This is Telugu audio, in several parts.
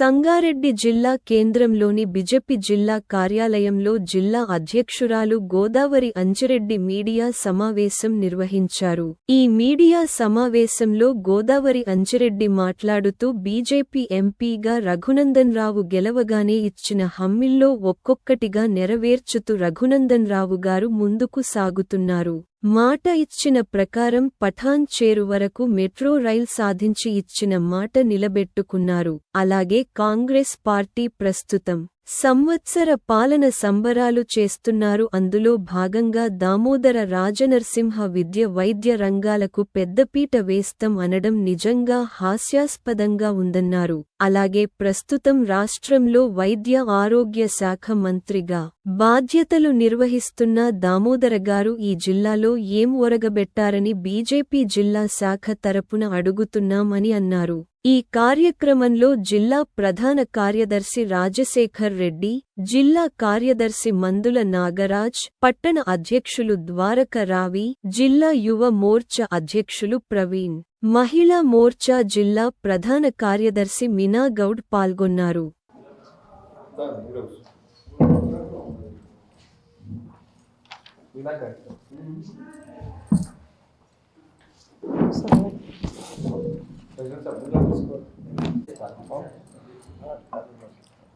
సంగారెడ్డి జిల్లా కేంద్రంలోని బిజెపి జిల్లా కార్యాలయంలో జిల్లా అధ్యక్షురాలు గోదావరి అంజిరెడ్డి మీడియా సమావేశం నిర్వహించారు. ఈ మీడియా సమావేశంలో గోదావరి అంజిరెడ్డి మాట్లాడుతూ బీజేపీ ఎంపీగా రఘునందన్ రావు గెలవగానే ఇచ్చిన హమ్మిల్లో ఒక్కొక్కటిగా నెరవేర్చుతూ రఘునందన్ రావు గారు ముందుకు సాగుతున్నారు. మాట ఇచ్చిన ప్రకారం పఠాన్ చేరు వరకు మెట్రో రైల్ సాధించి ఇచ్చిన మాట నిలబెట్టుకున్నారు. అలాగే కాంగ్రెస్ పార్టీ ప్రస్తుతం సంవత్సర పాలన సంబరాలు చేస్తున్నారు. అందులో భాగంగా దామోదర రాజనరసింహ విద్య వైద్య రంగాలకు పెద్దపీట వేస్తం అనడం నిజంగా హాస్యాస్పదంగా ఉందన్నారు. అలాగే ప్రస్తుతం రాష్ట్రంలో వైద్య ఆరోగ్య శాఖ మంత్రిగా బాధ్యతలు నిర్వహిస్తున్న దామోదర గారు ఈ జిల్లాలో ఏం ఒరగబెట్టారని బీజేపీ జిల్లా శాఖ తరపున అడుగుతున్నామని అన్నారు. ఈ కార్యక్రమంలో జిల్లా ప్రధాన కార్యదర్శి రాజశేఖర్ రెడ్డి జిల్లా కార్యదర్శి మందుల నాగరాజ్ పట్టణ అధ్యక్షులు ద్వారక రావి జిల్లా యువ మోర్చా అధ్యక్షులు ప్రవీణ్ మహిళా మోర్చా జిల్లా ప్రధాన కార్యదర్శి మీనా గౌడ్ పాల్గొన్నారు.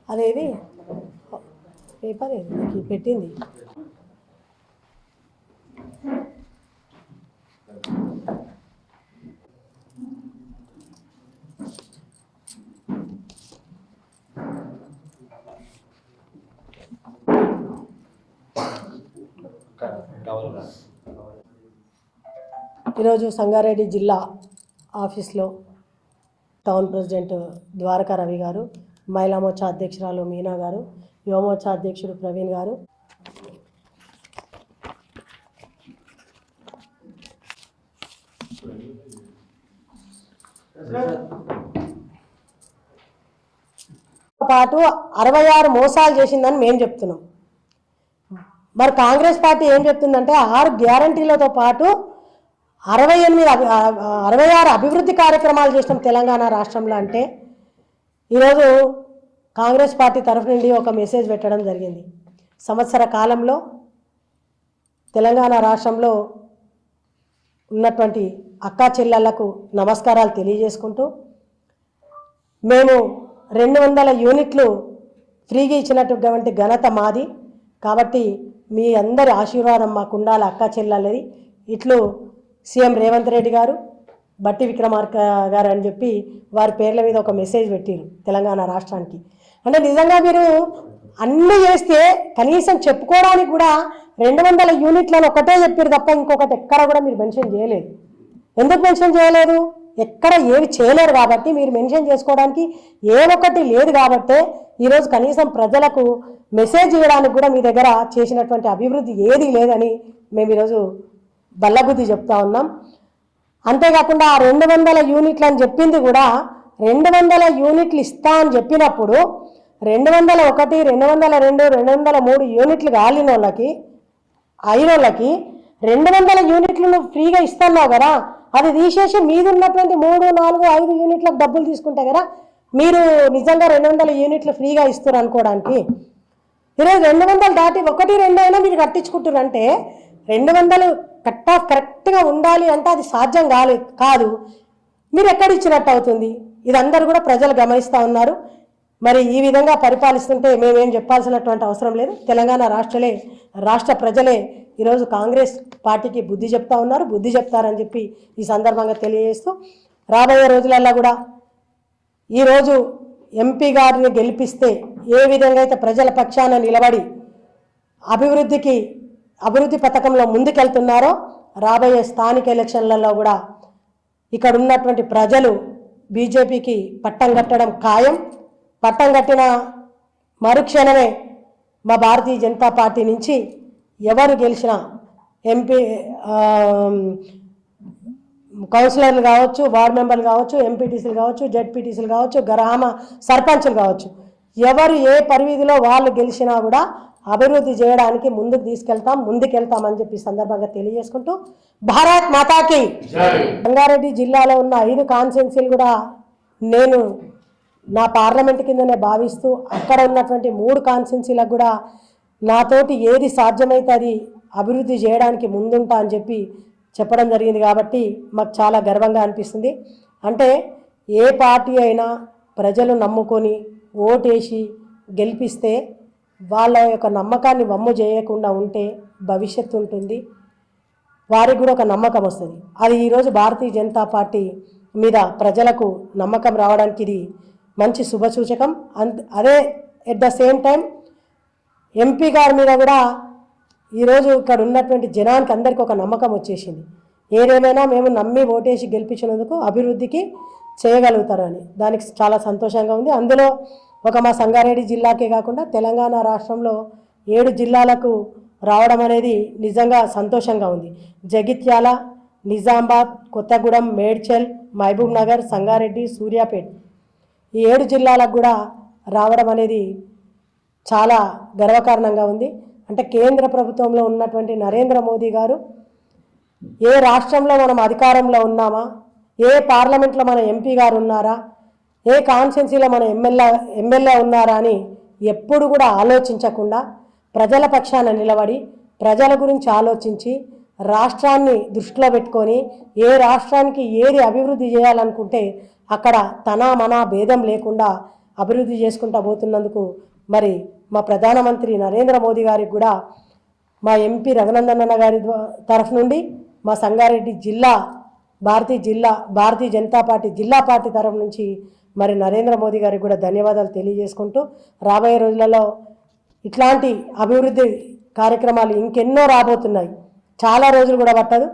అదేది? పేపర్ ఏది? పెట్టింది. ఈరోజు సంగారెడ్డి జిల్లా ఆఫీస్లో టౌన్ ప్రెసిడెంట్ ద్వారకా రవి గారు మహిళా మోర్చా అధ్యక్షురాలు మీనా గారు యువమోర్చా అధ్యక్షుడు ప్రవీణ్ గారు. పాటు అరవై ఆరు మోసాలు చేసిందని మేము చెప్తున్నాం. మరి కాంగ్రెస్ పార్టీ ఏం చెప్తుందంటే ఆరు గ్యారంటీలతో పాటు అరవై ఎనిమిది అభి- అరవై ఆరు అభివృద్ధి కార్యక్రమాలు చేసిన తెలంగాణ రాష్ట్రంలో అంటే ఈరోజు కాంగ్రెస్ పార్టీ తరఫు నుండి ఒక మెసేజ్ పెట్టడం జరిగింది. సంవత్సర కాలంలో తెలంగాణ రాష్ట్రంలో ఉన్నటువంటి అక్కా చెల్లెళ్ళకు నమస్కారాలు తెలియజేసుకుంటూ మేము రెండు వందల యూనిట్లు ఫ్రీగా ఇచ్చినటువంటి ఘనత మాది. కాబట్టి మీ అందరి ఆశీర్వాదం మాకు ఉండాలి అక్కా చెల్లెలది ఇట్లు సీఎం రేవంత్ రెడ్డి గారు బట్టి విక్రమార్క గారు అని చెప్పి వారి పేర్ల మీద ఒక మెసేజ్ పెట్టారు తెలంగాణ రాష్ట్రానికి. అంటే నిజంగా మీరు అన్నీ చేస్తే కనీసం చెప్పుకోవడానికి కూడా రెండు వందల యూనిట్లను ఒకటే చెప్పారు తప్ప ఇంకొకటి ఎక్కడ కూడా మీరు మెన్షన్ చేయలేదు. ఎందుకు మెన్షన్ చేయలేదు? ఎక్కడ ఏమి చేయలేరు కాబట్టి మీరు మెన్షన్ చేసుకోవడానికి ఏమొకటి లేదు కాబట్టే ఈరోజు కనీసం ప్రజలకు మెసేజ్ ఇవ్వడానికి కూడా మీ దగ్గర చేసినటువంటి అభివృద్ధి ఏది లేదని మేము ఈరోజు బల్లబుద్ధి చెప్తా ఉన్నాం. అంతేకాకుండా ఆ రెండు వందల యూనిట్లు అని చెప్పింది కూడా రెండు వందల యూనిట్లు ఇస్తా అని చెప్పినప్పుడు రెండు వందల ఒకటి రెండు వందల రెండు రెండు వందల మూడు యూనిట్లు కాలిన వాళ్ళకి అయిన వాళ్ళకి రెండు వందల యూనిట్లు నువ్వు ఫ్రీగా ఇస్తున్నావు కదా అది తీసేసి మీద ఉన్నటువంటి మూడు నాలుగు ఐదు యూనిట్లకు డబ్బులు తీసుకుంటే కదా మీరు నిజంగా రెండు వందల యూనిట్లు ఫ్రీగా ఇస్తారు అనుకోవడానికి. ఈరోజు రెండు వందలు దాటి ఒకటి రెండు అయినా మీరు కట్టించుకుంటారు అంటే రెండు వందలు కట్ ఆఫ్ కరెక్ట్గా ఉండాలి అంటే అది సాధ్యం కాలే కాదు. మీరు ఎక్కడ ఇచ్చినట్టు అవుతుంది? ఇది అందరూ కూడా ప్రజలు గమనిస్తూ ఉన్నారు. మరి ఈ విధంగా పరిపాలిస్తుంటే మేమేం చెప్పాల్సినటువంటి అవసరం లేదు. తెలంగాణ రాష్ట్రలే రాష్ట్ర ప్రజలే ఈరోజు కాంగ్రెస్ పార్టీకి బుద్ధి చెప్తా ఉన్నారు. బుద్ధి చెప్తారని చెప్పి ఈ సందర్భంగా తెలియజేస్తూ రాబోయే రోజులల్లో కూడా ఈరోజు ఎంపీ గారిని గెలిపిస్తే ఏ విధంగా అయితే ప్రజల పక్షాన నిలబడి అభివృద్ధికి అభివృద్ధి పథకంలో ముందుకెళ్తున్నారో రాబోయే స్థానిక ఎలక్షన్లలో కూడా ఇక్కడ ఉన్నటువంటి ప్రజలు బీజేపీకి పట్టం కట్టడం ఖాయం. పట్టం కట్టిన మరుక్షణమే మా భారతీయ జనతా పార్టీ నుంచి ఎవరు గెలిచినా ఎంపీ కౌన్సిలర్లు కావచ్చు వార్డ్ మెంబర్లు కావచ్చు ఎంపీటీసీలు కావచ్చు జెడ్పీటీసీలు కావచ్చు గ్రామ సర్పంచ్లు కావచ్చు ఎవరు ఏ పరివిధిలో వాళ్ళు గెలిచినా కూడా అభివృద్ధి చేయడానికి ముందుకు తీసుకెళ్తాం ముందుకెళ్తామని చెప్పి సందర్భంగా తెలియజేసుకుంటూ భారత్ మాతాకి రంగారెడ్డి జిల్లాలో ఉన్న ఐదు కాన్స్టిట్యున్సీలు కూడా నేను నా పార్లమెంట్ కిందనే భావిస్తూ అక్కడ ఉన్నటువంటి మూడు కాన్స్టిట్యున్సీలకు కూడా నాతోటి ఏది సాధ్యమైతే అది అభివృద్ధి చేయడానికి ముందుంటా అని చెప్పి చెప్పడం జరిగింది కాబట్టి మాకు చాలా గర్వంగా అనిపిస్తుంది. అంటే ఏ పార్టీ అయినా ప్రజలు నమ్ముకొని ఓటేసి గెలిపిస్తే వాళ్ళ యొక్క నమ్మకాన్ని వమ్ము చేయకుండా ఉంటే భవిష్యత్తు ఉంటుంది. వారికి కూడా ఒక నమ్మకం వస్తుంది. అది ఈరోజు భారతీయ జనతా పార్టీ మీద ప్రజలకు నమ్మకం రావడానికి ఇది మంచి శుభసూచకం అంత అదే at the same time MP గారి మీద కూడా ఈరోజు ఇక్కడ ఉన్నటువంటి జనానికి అందరికీ ఒక నమ్మకం వచ్చేసింది. ఏదేమైనా మేము నమ్మి ఓటేసి గెలిపించినందుకు అభివృద్ధికి చేయగలుగుతారని. దానికి చాలా సంతోషంగా ఉంది. అందులో ఒక మా సంగారెడ్డి జిల్లాకే కాకుండా తెలంగాణ రాష్ట్రంలో ఏడు జిల్లాలకు రావడం అనేది నిజంగా సంతోషంగా ఉంది. జగిత్యాల నిజామాబాద్ కొత్తగూడెం మేడ్చల్ మహబూబ్ నగర్ సంగారెడ్డి సూర్యాపేట్ ఈ ఏడు జిల్లాలకు కూడా రావడం అనేది చాలా గర్వకారణంగా ఉంది. అంటే కేంద్ర ప్రభుత్వంలో ఉన్నటువంటి నరేంద్ర మోదీ గారు ఏ రాష్ట్రంలో మనం అధికారంలో ఉన్నామా? ఏ పార్లమెంట్లో మన ఎంపీ గారు ఉన్నారా? ఏ కాన్స్టెన్సీలో మన ఎమ్మెల్యే ఎమ్మెల్యే ఉన్నారా అని ఎప్పుడు కూడా ఆలోచించకుండా ప్రజల పక్షాన నిలబడి ప్రజల గురించి ఆలోచించి రాష్ట్రాన్ని దృష్టిలో పెట్టుకొని ఏ రాష్ట్రానికి ఏది అభివృద్ధి చేయాలనుకుంటే అక్కడ తన మన భేదం లేకుండా అభివృద్ధి చేసుకుంటా పోతున్నందుకు మరి మా ప్రధానమంత్రి నరేంద్ర మోదీ గారికి కూడా మా ఎంపీ రఘునందనన్న గారి తరఫు నుండి మా సంగారెడ్డి జిల్లా భారతీయ జిల్లా భారతీయ జనతా పార్టీ జిల్లా పార్టీ తరఫు నుంచి మరి నరేంద్ర మోదీ గారికి కూడా ధన్యవాదాలు తెలియజేసుకుంటూ రాబోయే రోజులలో ఇట్లాంటి అభివృద్ధి కార్యక్రమాలు ఇంకెన్నో రాబోతున్నాయి. చాలా రోజులు కూడా పట్టదు.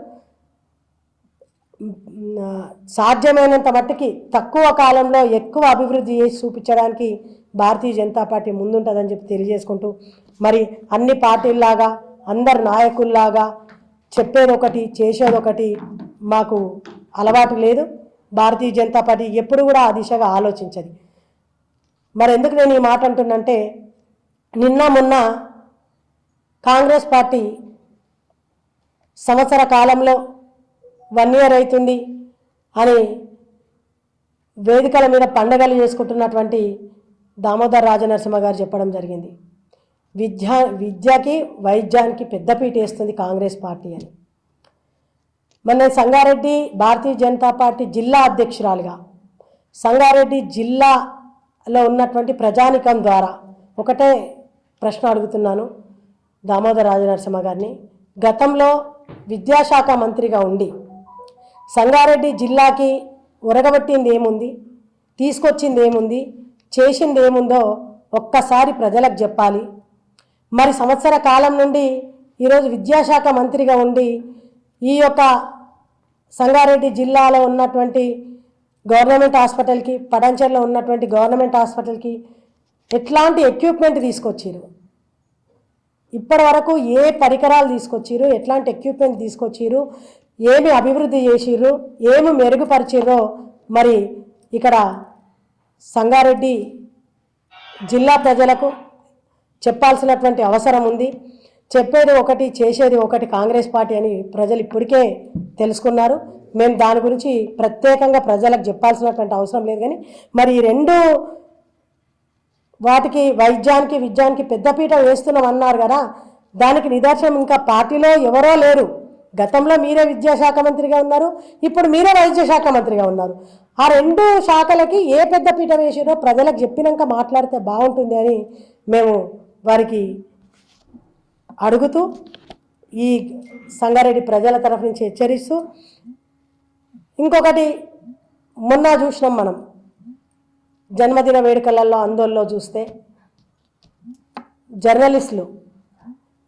సాధ్యమైనంత మట్టుకి తక్కువ కాలంలో ఎక్కువ అభివృద్ధి చేసి చూపించడానికి భారతీయ జనతా పార్టీ ముందుంటుందని చెప్పి తెలియజేసుకుంటూ మరి అన్ని పార్టీల్లాగా అందరు నాయకుల్లాగా చెప్పేదొకటి చేసేదొకటి మాకు అలవాటు లేదు. భారతీయ జనతా పార్టీ ఎప్పుడు కూడా ఆ దిశగా ఆలోచించదు. మరి ఎందుకు నేను ఈ మాట అంటున్నంటే నిన్న మొన్న కాంగ్రెస్ పార్టీ సంవత్సర కాలంలో వన్ ఇయర్ అవుతుంది అని వేదికల మీద పండగలు చేసుకుంటున్నటువంటి దామోదర్ రాజనరసింహ గారు చెప్పడం జరిగింది. విద్య విద్యకి వైద్యానికి పెద్దపీట వేస్తుంది కాంగ్రెస్ పార్టీ అని. మన సంగారెడ్డి భారతీయ జనతా పార్టీ జిల్లా అధ్యక్షురాలుగా సంగారెడ్డి జిల్లాలో ఉన్నటువంటి ప్రజానికం ద్వారా ఒకటే ప్రశ్న అడుగుతున్నాను దామోదర రాజనరసింహ గారిని. గతంలో విద్యాశాఖ మంత్రిగా ఉండి సంగారెడ్డి జిల్లాకి ఉరగబట్టింది ఏముంది? తీసుకొచ్చింది ఏముంది? చేసింది ఏముందో ఒక్కసారి ప్రజలకు చెప్పాలి. మరి సంవత్సర కాలం నుండి ఈరోజు విద్యాశాఖ మంత్రిగా ఉండి ఈ యొక్క సంగారెడ్డి జిల్లాలో ఉన్నటువంటి గవర్నమెంట్ హాస్పిటల్కి పడంచెర్లో ఉన్నటువంటి గవర్నమెంట్ హాస్పిటల్కి ఎట్లాంటి ఎక్విప్మెంట్ తీసుకొచ్చారు ఇప్పటి వరకు ఏ పరికరాలు తీసుకొచ్చిర్రు? ఎట్లాంటి ఎక్విప్మెంట్ తీసుకొచ్చారు ఏమి అభివృద్ధి చేసిర్రు? ఏమి మెరుగుపరిచిర్రో మరి ఇక్కడ సంగారెడ్డి జిల్లా ప్రజలకు చెప్పాల్సినటువంటి అవసరం ఉంది. చెప్పేది ఒకటి చేసేది ఒకటి కాంగ్రెస్ పార్టీ అని ప్రజలు ఇప్పటికే తెలుసుకున్నారు. మేము దాని గురించి ప్రత్యేకంగా ప్రజలకు చెప్పాల్సినటువంటి అవసరం లేదు కానీ మరి ఈ రెండు వాటికి వైద్యానికి విద్యానికి పెద్దపీట వేస్తున్నాం అన్నారు కదా దానికి నిదర్శనం ఇంకా పార్టీలో ఎవరో లేరు. గతంలో మీరే విద్యాశాఖ మంత్రిగా ఉన్నారు ఇప్పుడు మీరే వైద్య శాఖ మంత్రిగా ఉన్నారు. ఆ రెండు శాఖలకి ఏ పెద్దపీట వేసారో ప్రజలకు చెప్పినాక మాట్లాడితే బాగుంటుంది అని మేము వారికి అడుగుతూ ఈ సంగారెడ్డి ప్రజల తరఫు నుంచి హెచ్చరిస్తూ ఇంకొకటి మొన్న చూసినాం మనం. జన్మదిన వేడుకలలో ఆందోళనలో చూస్తే జర్నలిస్టులు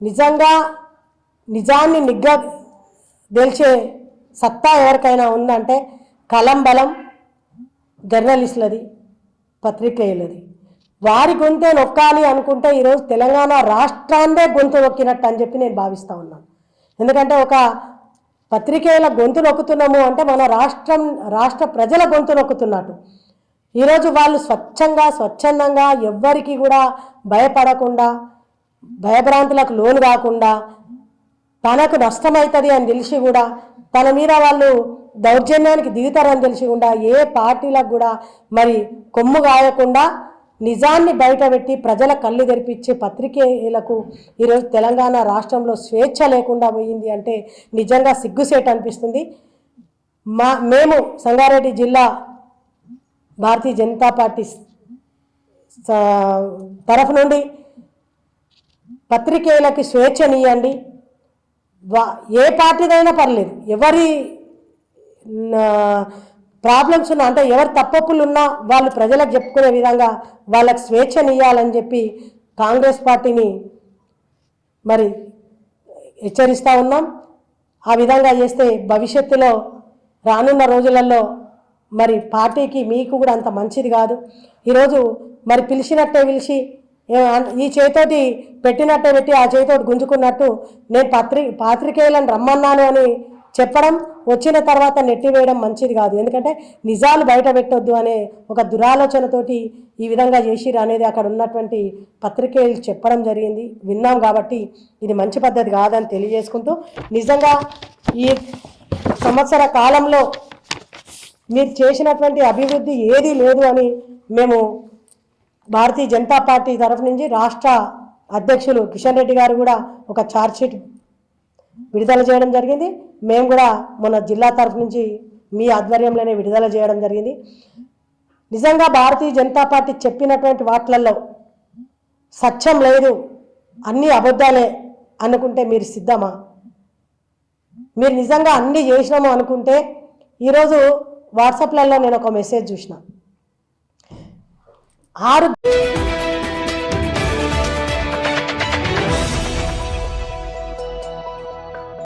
నిజంగా నిజాన్ని నిగ్గ తెలిసే సత్తా ఎవరికైనా ఉందంటే కలం బలం జర్నలిస్టులది పత్రికేయులది వారి గొంతే నొక్కాలి అనుకుంటే ఈరోజు తెలంగాణ రాష్ట్రాన్నే గొంతు నొక్కినట్టు అని చెప్పి నేను భావిస్తూ ఉన్నాను. ఎందుకంటే ఒక పత్రికేయుల గొంతు నొక్కుతున్నాము అంటే మన రాష్ట్రం రాష్ట్ర ప్రజల గొంతు నొక్కుతున్నట్టు. ఈరోజు వాళ్ళు స్వచ్ఛంగా స్వచ్ఛందంగా ఎవ్వరికి కూడా భయపడకుండా భయభ్రాంతులకు లోను కాకుండా తనకు నష్టమవుతుంది అని తెలిసి కూడా తన మీద వాళ్ళు దౌర్జన్యానికి దిగుతారని తెలిసి కూడా ఏ పార్టీలకు కూడా మరి కొమ్ము గాయకుండా నిజాన్ని బయటపెట్టి ప్రజల కళ్ళు తెరిపించే పత్రికేయులకు ఈరోజు తెలంగాణ రాష్ట్రంలో స్వేచ్ఛ లేకుండా పోయింది అంటే నిజంగా సిగ్గుసేట అనిపిస్తుంది. మా మేము సంగారెడ్డి జిల్లా భారతీయ జనతా పార్టీ తరఫు నుండి పత్రికేయులకి స్వేచ్ఛనియండి వా ఏ పార్టీదైనా పర్లేదు. ఎవరి ప్రాబ్లమ్స్ ఉన్నా అంటే ఎవరు తప్పప్పులు ఉన్నా వాళ్ళు ప్రజలకు చెప్పుకునే విధంగా వాళ్ళకు స్వేచ్ఛనియ్యాలని చెప్పి కాంగ్రెస్ పార్టీని మరి హెచ్చరిస్తూ ఉన్నాం. ఆ విధంగా చేస్తే భవిష్యత్తులో రానున్న రోజులలో మరి పార్టీకి మీకు కూడా అంత మంచిది కాదు. ఈరోజు మరి పిలిచినట్టే పిలిచి ఈ చేతోటి పెట్టినట్టే పెట్టి ఆ చేతోటి గుంజుకున్నట్టు నేను పత్రి పాత్రికేయులను రమ్మన్నాను అని చెప్పడం వచ్చిన తర్వాత నెట్టివేయడం మంచిది కాదు. ఎందుకంటే నిజాలు బయట పెట్టొద్దు అనే ఒక దురాలోచనతోటి ఈ విధంగా చేసిరు అనేది అక్కడ ఉన్నటువంటి పత్రికేయులు చెప్పడం జరిగింది. విన్నాం కాబట్టి ఇది మంచి పద్ధతి కాదని తెలియజేసుకుంటూ నిజంగా ఈ సంవత్సర కాలంలో మీరు చేసినటువంటి అభివృద్ధి ఏదీ లేదు అని మేము భారతీయ జనతా పార్టీ తరఫు నుంచి రాష్ట్ర అధ్యక్షులు కిషన్ రెడ్డి గారు కూడా ఒక ఛార్జ్షీట్ విడుదల చేయడం జరిగింది. మేము కూడా మన జిల్లా తరఫు నుంచి మీ ఆధ్వర్యంలోనే విడుదల చేయడం జరిగింది. నిజంగా భారతీయ జనతా పార్టీ చెప్పినటువంటి వాటిలలో సత్యం లేదు అన్నీ అబద్ధాలే అనుకుంటే మీరు సిద్ధమా? మీరు నిజంగా అన్నీ చేసినాము అనుకుంటే ఈరోజు వాట్సాప్లలో నేను ఒక మెసేజ్ చూసిన. ఆరు